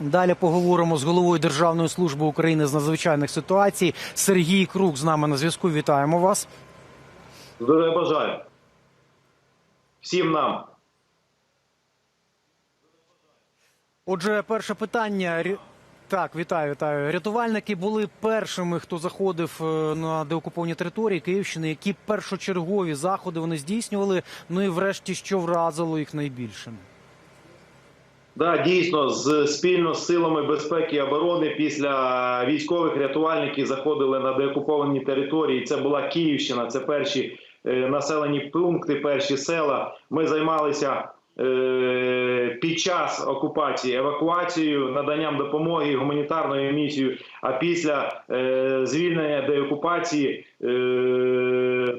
Далі поговоримо з головою Державної служби України з надзвичайних ситуацій. Сергій Крук з нами на зв'язку. Вітаємо вас. Здоров'я бажаю. Всім нам. Отже, перше питання. Так, вітаю, вітаю. Рятувальники були першими, хто заходив е, на деокуповані території Київщини. Які першочергові заходи вони здійснювали? Ну і врешті, що вразило їх найбільше? Да, дійсно, з спільно з силами безпеки і оборони після військових рятувальників заходили на деокуповані території. Це була Київщина, це перші е, населені пункти, перші села. Ми займалися е, під час окупації евакуацією, наданням допомоги, гуманітарною місією. А після е, звільнення деокупації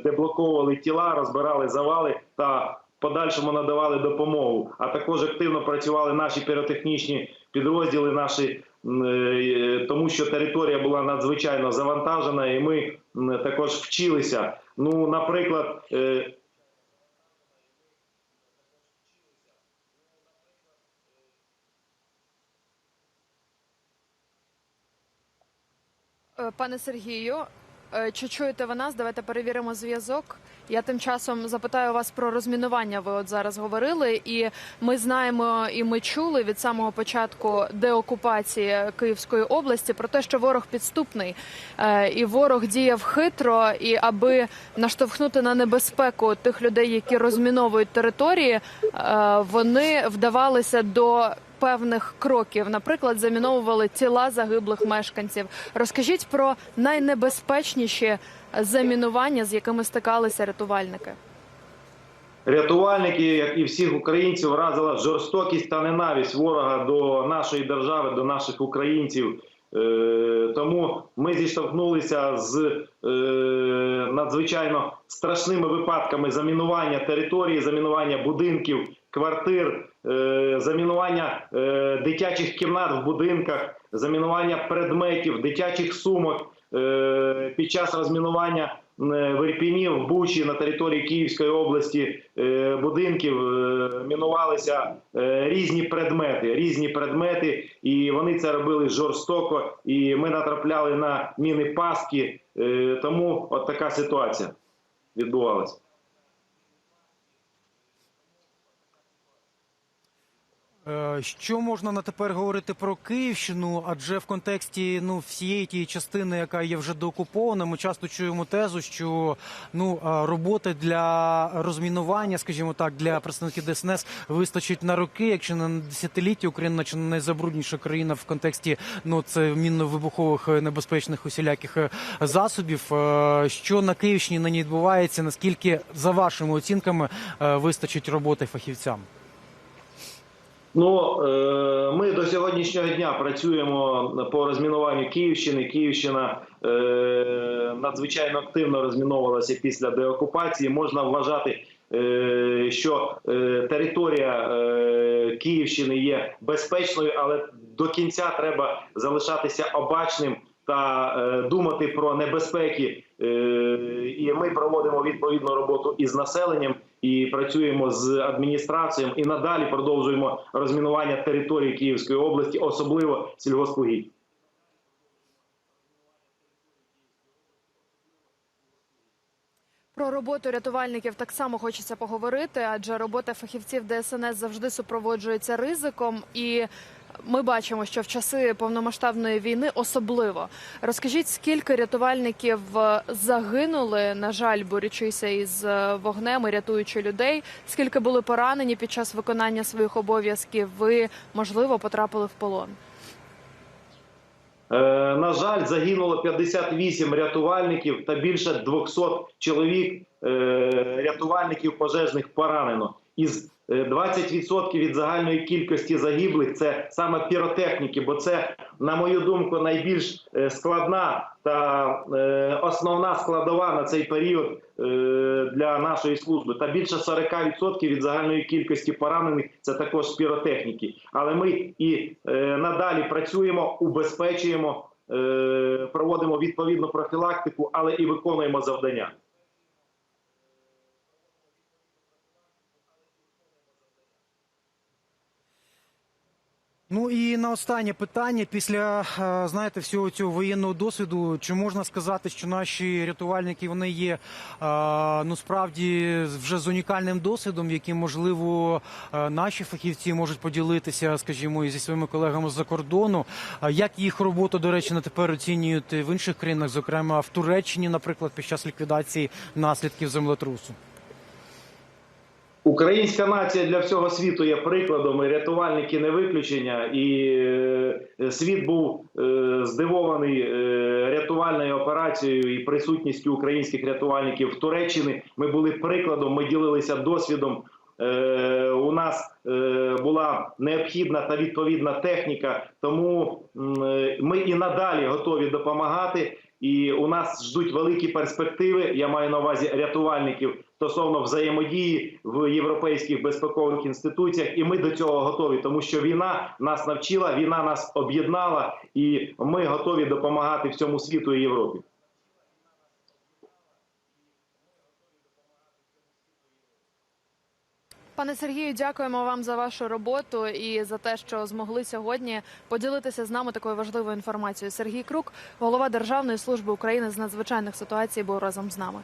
деблоковували тіла, розбирали завали та подальшому надавали допомогу. А також активно працювали наші піротехнічні підрозділи, наші е, тому, що територія була надзвичайно завантажена, і ми також вчилися. Ну, наприклад. е, Е, Пане Сергію, чи чуєте ви нас? Давайте перевіримо зв'язок. Я тим часом запитаю вас про розмінування. Ви от зараз говорили, і ми знаємо, і ми чули від самого початку деокупації Київської області про те, що ворог підступний, Е, і ворог діяв хитро, і аби наштовхнути на небезпеку тих людей, які розміновують території, е, вони вдавалися до певних кроків, наприклад, заміновували тіла загиблих мешканців. Розкажіть про найнебезпечніші замінування, з якими стикалися рятувальники. Рятувальники, як і всіх українців, вразила жорстокість та ненависть ворога до нашої держави, до наших українців. Е, Тому ми зіштовхнулися з е, надзвичайно страшними випадками замінування території, замінування будинків, квартир, е, замінування е, дитячих кімнат в будинках, замінування предметів, дитячих сумок. Е, Під час розмінування в Ірпіні, в Бучі на території Київської області будинків мінувалися різні предмети, різні предмети, і вони це робили жорстоко. І ми натрапляли на міни пастки. Е, Тому от така ситуація відбувалася. Що можна на тепер говорити про Київщину? Адже в контексті ну всієї тієї частини, яка є вже доокупована, ми часто чуємо тезу, що ну роботи для розмінування, скажімо так, для представників ДСНС вистачить на роки, якщо не на десятиліття Україна наче найзабрудніша країна в контексті ну це мінно-вибухових е, небезпечних усіляких е, засобів. Е, Що на Київщині нині відбувається? Наскільки за вашими оцінками е, вистачить роботи фахівцям? Ну е, ми до сьогоднішнього дня працюємо по розмінуванню Київщини. Київщина е, надзвичайно активно розміновувалася після деокупації. Можна вважати, е, що територія Київщини є безпечною, але до кінця треба залишатися обачним та е, думати про небезпеки. Е, і ми проводимо відповідну роботу із населенням і працюємо з адміністрацією і надалі продовжуємо розмінування території Київської області, особливо сільгоспугідь. Про роботу рятувальників так само хочеться поговорити, адже робота фахівців ДСНС завжди супроводжується ризиком, і ми бачимо, що в часи повномасштабної війни особливо розкажіть, скільки рятувальників е, загинули, на жаль, борючися із е, вогнем і рятуючи людей, скільки були поранені під час виконання своїх обов'язків. Ви можливо потрапили в полон. Е, на жаль, загинуло 58 рятувальників та більше 200 чоловік рятувальників пожежних поранено. Із 20% від загальної кількості загиблих це саме піротехніки, бо це, на мою думку, найбільш е, складна та е, основна складова на цей період е, для нашої служби. Та більше 40% від загальної кількості поранених це також піротехніки. Але ми і е, надалі працюємо, убезпечуємо, е, проводимо відповідну профілактику, але і виконуємо завдання. Ну і на останнє питання після е, знаєте всього цього воєнного досвіду, чи можна сказати, що наші рятувальники вони є е, ну справді вже з унікальним досвідом, яким можливо е, наші фахівці можуть поділитися, скажімо, і зі своїми колегами з-за кордону. Як їх роботу, до речі, на тепер оцінюють в інших країнах, зокрема в Туреччині, наприклад, під час ліквідації наслідків землетрусу? Українська нація для всього світу є прикладом, і рятувальники не виключення. І е, світ був е, здивований е, рятувальною операцією і присутністю українських рятувальників в Туреччині. Ми були прикладом, ми ділилися досвідом. У нас була необхідна та відповідна техніка, тому ми і надалі готові допомагати. І у нас ждуть великі перспективи. Я маю на увазі рятувальників стосовно взаємодії в європейських безпекових інституціях, і ми до цього готові, тому що війна нас навчила, війна нас об'єднала, і ми готові допомагати всьому світу і Європі. Пане Сергію, дякуємо вам за вашу роботу і за те, що змогли сьогодні поділитися з нами такою важливою інформацією. Сергій Крук, голова Державної служби України з надзвичайних ситуацій, був разом з нами.